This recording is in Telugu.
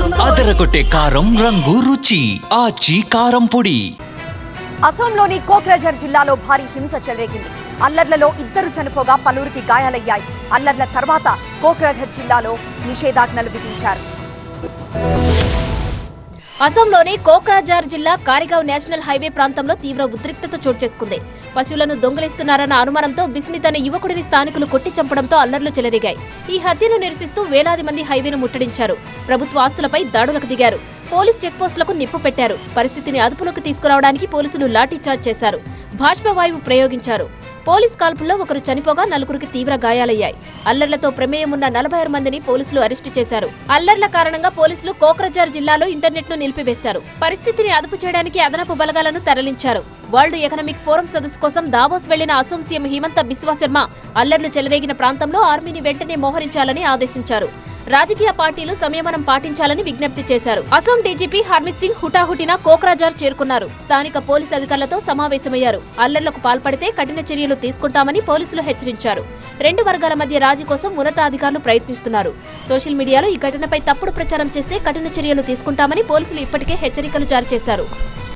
అదరగొట్టే కారం రంగు రుచి ఆచి కారం పొడి. అసోంలోని కోక్రఝర్ జిల్లాలో భారీ హింస చెలరేగింది. అల్లర్లలో ఇద్దరు చనిపోగా పలువురికి గాయాలయ్యాయి. అల్లర్ల తర్వాత కోక్రఝర్ జిల్లాలో నిషేధాజ్ఞలు విధించారు. అసోంలోని కోక్రాజార్ జిల్లా కారిగావ్ నేషనల్ హైవే ప్రాంతంలో తీవ్ర ఉద్రిక్తత చోటు చేసుకుంది. పశువులను దొంగలిస్తున్నారన్న అనుమానంతో బిస్మిత్ అనే యువకుడిని స్థానికులు కొట్టి చంపడంతో అల్లర్లు చెలరేగాయి. ఈ హత్యను నిరసిస్తూ వేలాది మంది హైవేను ముట్టడించారు. ప్రభుత్వ ఆస్తులపై దాడులకు దిగారు. పోలీస్ చెక్పోస్టులకు నిప్పు పెట్టారు. పరిస్థితిని అదుపులోకి తీసుకురావడానికి పోలీసులు లాఠీచార్జ్ చేశారు. బాష్పవాయువు ప్రయోగించారు. పోలీస్ కాల్పుల్లో ఒకరు చనిపోగా నలుగురికి తీవ్ర గాయాలయ్యాయి. అల్లర్లతో ప్రమేయం ఉన్న నలభై ఆరు మందిని పోలీసులు అరెస్టు చేశారు. అల్లర్ల కారణంగా పోలీసులు కోక్రజార్ జిల్లాలో ఇంటర్నెట్ను నిలిపివేశారు. పరిస్థితిని అదుపు చేయడానికి అదనపు బలగాలను తరలించారు. వరల్డ్ ఎకనామిక్ ఫోరం సదస్సు కోసం దావోస్ వెళ్ళిన అసోం సీఎం హిమంత బిస్వా శర్మ అల్లర్లు చెలరేగిన ప్రాంతంలో ఆర్మీని వెంటనే మోహరించాలని ఆదేశించారు. రాజకీయ పార్టీలు సంయమనం పాటించాలని విజ్ఞప్తి చేశారు. అసోం డీజీపీ హర్మిత్ సింగ్ హుటాహుటిన కోక్రాజార్ చేరుకున్నారు. స్థానిక పోలీసు అధికారులతో సమావేశమయ్యారు. అల్లర్లకు పాల్పడితే కఠిన చర్యలు తీసుకుంటామని పోలీసులు హెచ్చరించారు. రెండు వర్గాల మధ్య రాజీ కోసం ఉన్నతాధికారులు ప్రయత్నిస్తున్నారు. సోషల్ మీడియాలో ఈ ఘటనపై తప్పుడు ప్రచారం చేస్తే కఠిన చర్యలు తీసుకుంటామని పోలీసులు ఇప్పటికే హెచ్చరికలు జారీ చేశారు.